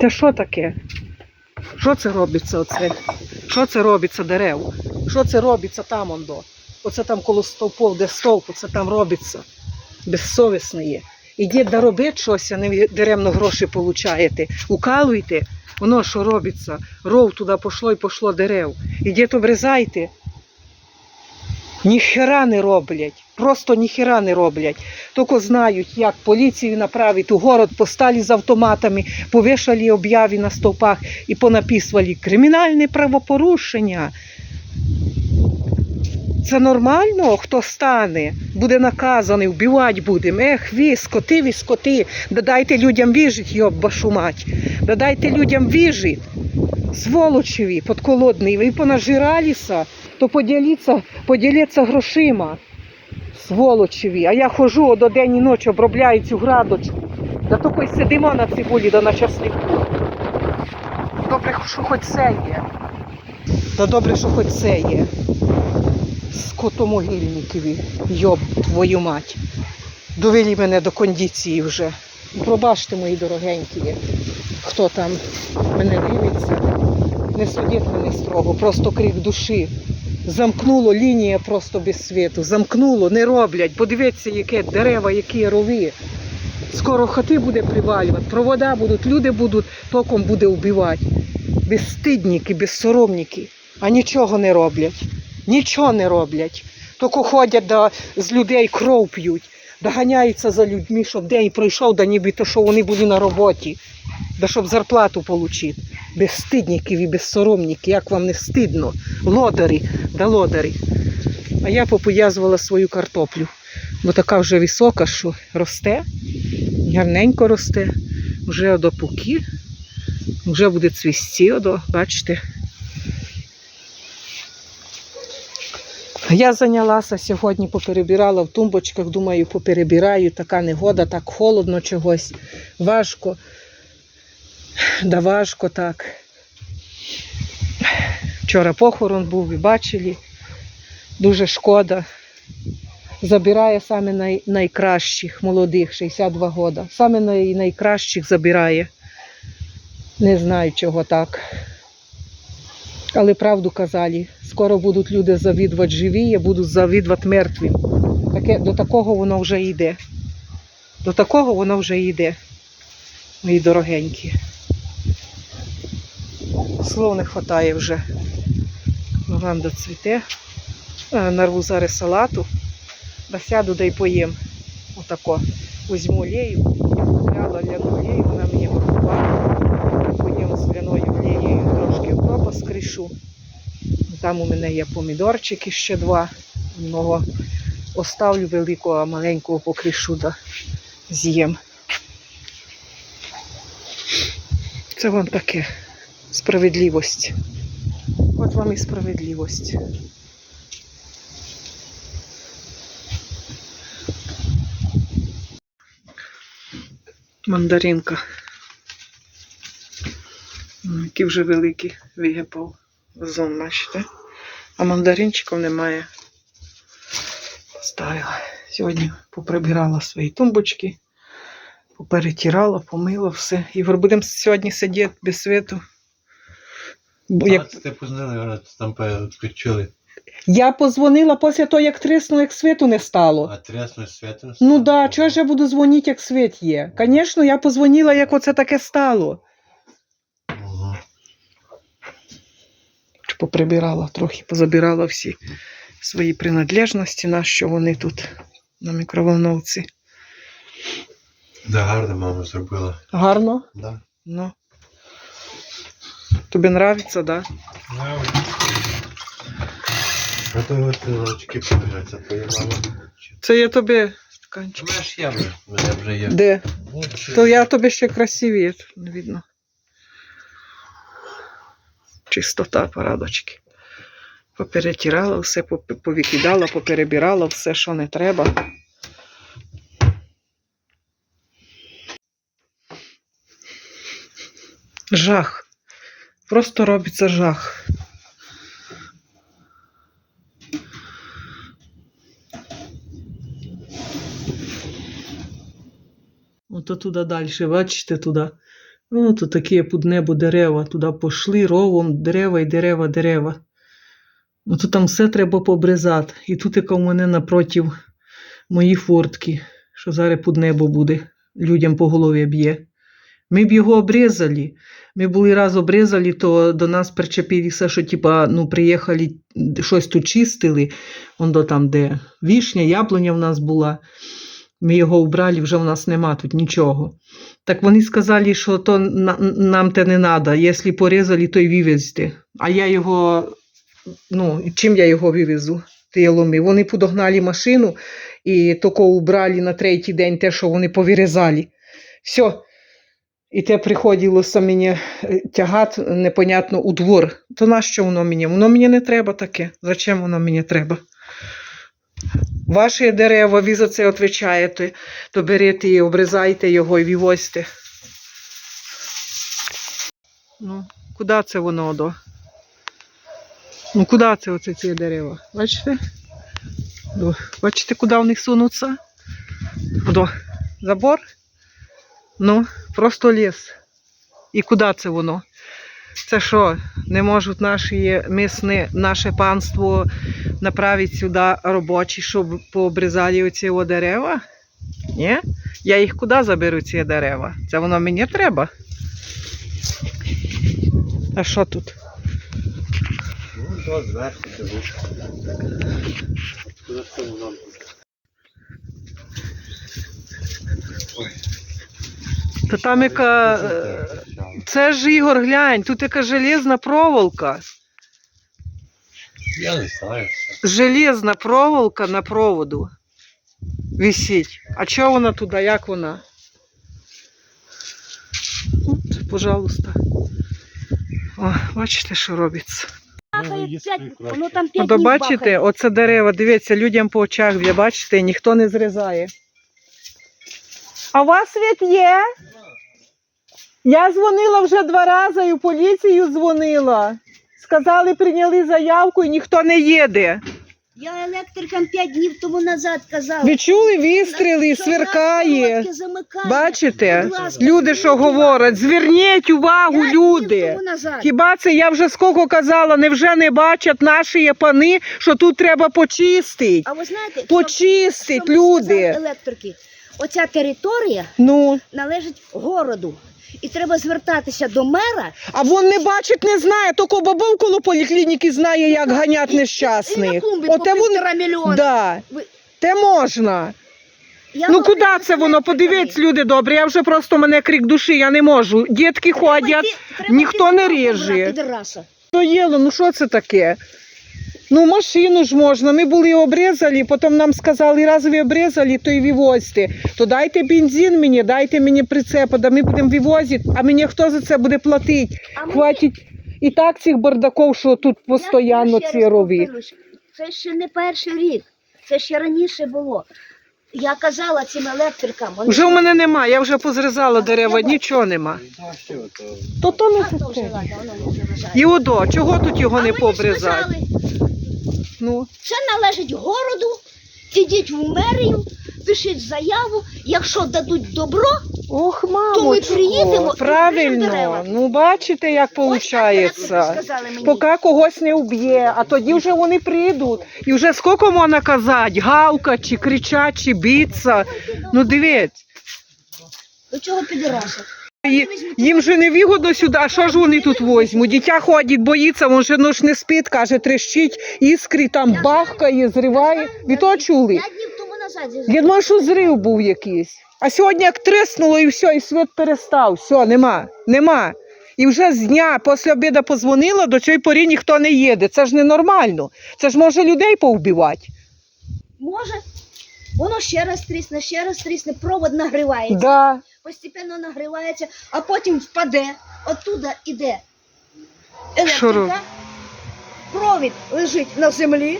Це що таке? Що це робиться оце? Що це робиться дерев? Що це робиться там ондо? Оце там коло стовпов, де стовп, оце там робиться. Безсовісне є. Ідіть да робіть щось, а не даремно гроші получаєте. Укалуйте, воно що робиться. Ров туди пошло і пошло дерев. Ідіть обрізайте. Ніхера не роблять. Просто ніхера не роблять. Тільки знають, як поліцію направити у город, постали з автоматами, повішали об'яви на стовпах і понаписували кримінальне правопорушення. Це нормально, хто стане, буде наказаний, вбивати будемо. Ех, ви, скоти, ви скоти, да дайте людям вижити, йоб вашу мать. Да дайте людям вижити. Сволочеві, подколодний, ви понажиралися, то поділіться, поділіться грошима. Сволочеві. А я ходжу до день і ночі, обробляю цю градочку. Да тільки сидимо на цибулі до на часнику. Добре, що хоч це є. Та добре, що хоч це є. Скотомогильникові, йоб твою мать. Довели мене до кондиції вже. Пробачте, мої дорогенькі, хто там мене дивиться. Не судіть мене строго, просто крик душі. Замкнуло лінія просто без світу. Замкнуло, не роблять. Подивіться, яке дерева, які рови. Скоро хати буде привалювати, провода будуть, люди будуть, током буде вбивати. Безстидники, безсоромники, а нічого не роблять. Нічого не роблять. Тільки ходять да, з людей кров п'ють, доганяються за людьми, щоб день пройшов, да ніби то, що вони були на роботі, да щоб зарплату отримати. Безстидників і безсоромники, як вам не стидно. Лодарі, да лодарі. А я попоязвала свою картоплю, бо така вже висока, що росте, гарненько росте, вже до пуки, вже буде цвісті, одо, бачите. Я зайнялася сьогодні, поперебирала в тумбочках, думаю, поперебираю, така негода, так холодно чогось, важко. Да важко так. Вчора похорон був, ви бачили. Дуже шкода. Забирає саме най, найкращих молодих, 62 года. Саме най, найкращих забирає. Не знаю, чого так. Але правду казали, скоро будуть люди завідувати живі, а будуть завідувати мертвим. Таке, до такого воно вже йде. До такого воно вже йде, мої дорогенькі. Слов не вистачає вже. Лаванда цвіте. Нарву зараз салату. Да сяду да й поїм. Отако. Візьму олію. Взяла ляну олію, вона мені поховала. Поїм з ляною олією трошки укропа скрішу. Там у мене є помідорчики ще два. Одного оставлю великого, а маленького покрішу да з'їм. Це вам таке справедливість. От вам і справедливість. Мандаринка. М, Які вже великі вигипав зон, бачите? А мандаринчиків немає. Ставила. Сьогодні поприбирала свої тумбочки, поперетирала, помила все. Ігор, будемо сьогодні сидіти без світу. Як... Як... Ти там відключили. Я позвонила після того, як тріснуло, як світу не стало. А трясно світом. Ну да, чого ж я буду дзвонити, як світ є? Звісно, я позвонила, як оце таке стало. Угу. Поприбирала трохи, позабирала всі свої принадлежності, на що вони тут на мікроволновці. Да, гарно мама зробила. Гарно? Да. Ну. Тобі нравиться, да? А то от ручки побігаються, твоя мама. Це я тобі У стаканчик. мене ж є вже, у мене вже є. Де? От, То я тобі ще красивіє, не видно. Чистота порадочки. Поперетирала все, повикидала, поперебирала все, що не треба. Жах. Просто робиться жах. Ото туди далі, бачите, туди Ну, то такі під небо дерева. Туди пішли ровом, дерева і дерева, дерева. Ну, то там все треба побризати. І тут яка в мене напротив мої фортки, що зараз під небо буде, людям по голові б'є. Ми б його обрізали. Ми були раз обрізали, то до нас причепилися, що типа, ну, приїхали, щось тут чистили. Он до там, де вішня, яблуня в нас була. Ми його убрали, вже в нас нема тут нічого. Так вони сказали, що то нам те не треба. Якщо порізали, то й вивезти. А я його, ну, чим я його вивезу? Ті. Вони подогнали машину і тако убрали на третій день те, що вони повирізали. Все. І те приходилося мені е, тягати непонятно у двор. То нащо воно мені? Воно мені не треба таке. Зачем воно мені треба? Ваші дерева, ви за це відповідаєте, то берете і обрізайте його і вивозьте. Ну, куди це воно до? Ну, куди це оце ці дерева? Бачите? До. Бачите, куди в них сунуться? До. Забор? Ну, просто ліс. І куди це воно? Це що, не можуть наші мисне, наше панство направити сюди робочі, щоб пообрізали оці дерева? Ні? Я їх куди заберу, ці дерева? Це воно мені треба. А що тут? Ну, зверху. Куди це воно? Ой. Та там яка. е, Це ж Ігор, глянь, тут яка железна проволока. Я не знаю. Железна проволока на проводу висить. А чого вона туди? Як вона? От, пожалуйста. О, бачите, що робиться. Ну, там п'ять бачите, оце дерева, дивіться, людям по очах б'є, бачите, ніхто не зрізає. А у вас світ є? Я дзвонила вже два рази і в поліцію дзвонила. Сказали, прийняли заявку і ніхто не їде. Я електрикам п'ять днів тому назад казала. Ви чули вистріли, що в нас сверкає. Бачите? Люди що говорять, зверніть увагу, люди. Хіба це я вже скільки казала, невже не бачать наші пани, що тут треба почистити? А ви знаєте, Почистить, люди. електрики? Оця територія Ну, належить городу. І треба звертатися до мера. а він не бачить, не знає, тільки бабов коло поліклініки знає, як ганять і, і нещасних. на клумбі Оте по півтора мільйона. да, Ви- те можна. Я Ну куди це воно? Подивіться, люди добрі, я вже просто мене крик душі, я не можу. Дітки Треба ходять, йти- ніхто не ріже. То єло, ну що це таке? Ну, машину ж можна. Ми були обрізали, потім нам сказали, раз ви обрізали, то і вивозьте. То дайте бензин мені, дайте мені прицепа, да ми будемо вивозити, а мені хто за це буде платити? А Хватить і так цих бардаків, що тут постійно ці рові. Це ще не перший рік, це ще раніше було. Я казала цим електрикам, вони Вже в мене нема, я вже позрізала дерева, нічого нема. То? То то не. І одо, чого тут його А не сказали, Ну, Це належить городу. Ідіть в мерію, пишіть заяву. Якщо дадуть добро, ох, То ми мамочко, приїдемо і правильно. дерева. Ну, бачите, як виходить. сказали мені. Поки когось не вб'є, а тоді вже вони прийдуть. І вже скільки можна казати? Гавка, чи кричать, чи биться. Ну дивіться, До чого підраса? Їм же не вигодно сюди, а що ж вони тут возьмуть? Дитя ходить, боїться, він же ну ж не спить, каже, трещить, іскри там бахкає, зриває. Ви то чули? Я думаю, що зрив був якийсь. А сьогодні як триснуло і все, і світ перестав. Все, нема, нема. І вже з дня після обіду позвонила, до цієї порі ніхто не їде. Це ж ненормально. Це ж може людей повбивати. Може, воно ще раз трісне, ще раз трісне, провод нагрівається, Да. Постепенно нагрівається, а потім впаде. Оттуда іде електрика, провід лежить на землі,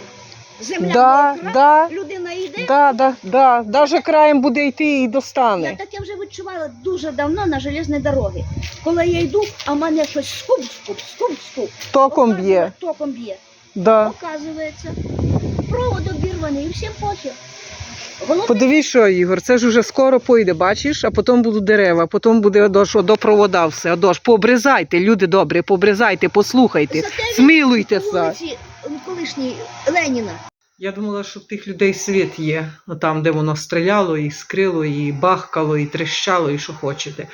земля Да, мокра, да. людина йде. Да, да, да. Даже краєм буде йти і достане. Я таке вже відчувала дуже давно на железній дорозі. Коли я йду, а мене щось скуп, скуп, скуп, скуп. Током б'є. Током б'є. Да. Оказується, провод обірваний і всім похер. Подивись, що, Ігор, це ж уже скоро пойде, бачиш, а потім будуть дерева, потім буде до, до провода все. Адож, пообрізайте, люди добрі, пообрізайте, послухайте, вулиці м, колишній Леніна. Я думала, що в тих людей світ є, ну, там, де воно стріляло, і скрило, і бахкало, і тріщало, і що хочете.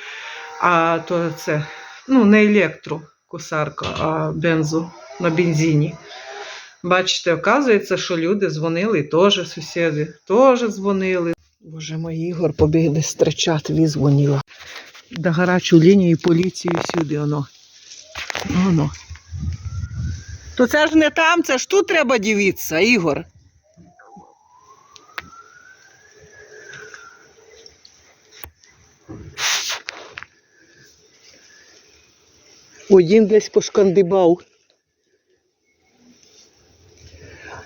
А то це ну, не електрокосарка, а бензо на бензині. Бачите, оказується, що люди дзвонили, і теж сусіди, теж дзвонили. Боже мій Ігор побіг десь стричати, візвонила. До гарячу лінію поліції всюди воно. Воно. То це ж не там, це ж тут треба дивитися, Ігор. Один десь пошкандибав.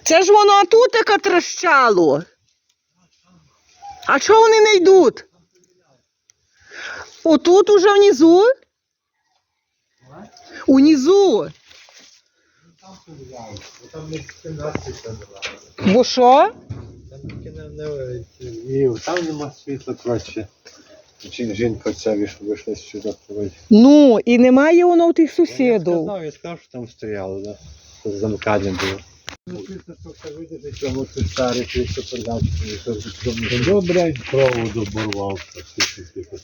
Це ж воно тут таке трещало. А чого вони не йдуть? Отут уже внизу? Унизу. Там не 17 забрали. Бо що? Там нема світла. Чи жінка ця вийшла, сюди. Ну, і немає воно у тих Я сусідів. сказав, я сказав, що там стояло, да. З замиканням було. Ну, Добре, проводу борвався.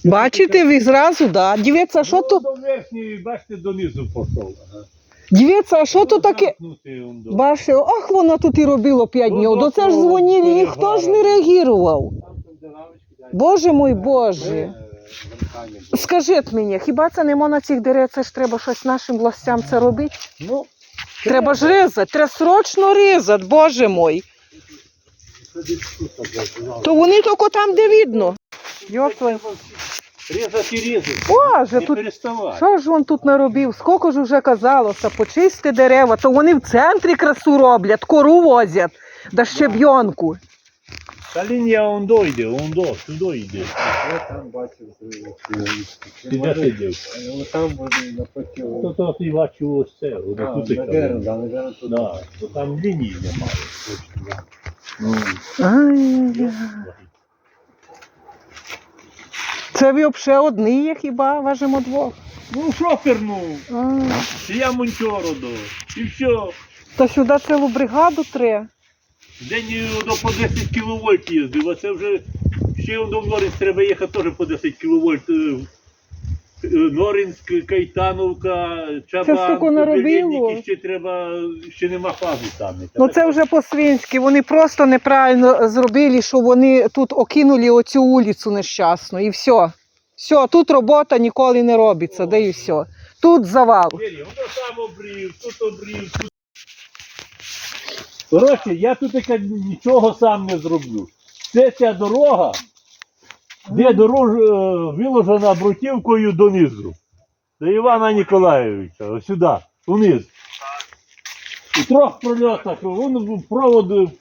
Бачите, ви зразу, да. Дивіться, а що тут? До верхньої, бачите, донизу пішов. Дивіться, а що тут таке? Бачите, ах, воно тут і робило п'ять Ну, днів. До це ж то дзвонили, ніхто ж не реагував. Боже мой Е, Боже. Скажіть мені, хіба це нема на цих дерев, це ж треба щось нашим властям це робити? Ну, Треба ж різати, треба срочно різати, Боже мой. То вони тільки там, де видно. Йопле. Різати різати. Боже, Не тут переставай. Що ж він тут наробив? Скільки ж вже казалося, почисти дерева, то вони в центрі красу роблять, кору возять, да щебйонку. Та лінія он дойде, он до, сюди йде. Я там бачив, Ти де сидів? Ну там буде напроти. То то ти бачив ось це, от А, тут і наверно, там. да, наверно, тут. Да, то там лінії немає. Ну, Ай-яй-яй. Це ви взагалі одні є хіба, важимо двох. Ну, шоферну, А, я монтьору до. І все. Та сюди цілу бригаду треба. День до по 10 кВт їздив, а це вже ще до Норинськ треба їхати теж по 10 кВт. Норинськ, Кайтановка, Чабан, стільки ще треба, ще нема фази там. Ну це вже по-свинськи. Вони просто неправильно зробили, що вони тут окинули оцю вулицю нещасну і все. Все, тут робота ніколи не робиться, де і все. Тут завал. Воно там обрів, тут обрів, тут. Коротше, я тут нічого сам не зроблю. Це ця дорога, де дорога е, виложена бруківкою донизу. До Івана Ніколаєвича, сюди, вниз. У трьох прольотах він провод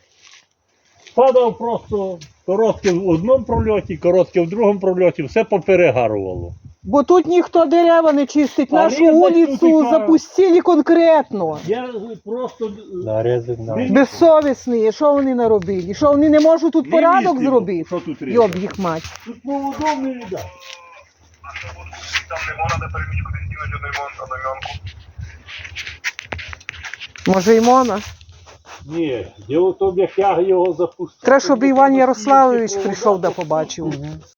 падав просто коротке в одному прольоті, коротке в другому прольоті, все поперегарувало. Бо тут ніхто дерева не чистить. Нашу різать тут вулицю запустили конкретно. Я просто. да. Він- Безсовісні, що вони наробили? Що вони не можуть тут порядок зробити? Що тут різати? Йоб їх мать. Тут поводом не віддав. Там лимона на перемічку десь кинуть лимон на лимонку. Може, і Мона? Ні, діло в тому, як я його запустив. Треба, щоб Іван Ярославович прийшов да побачив.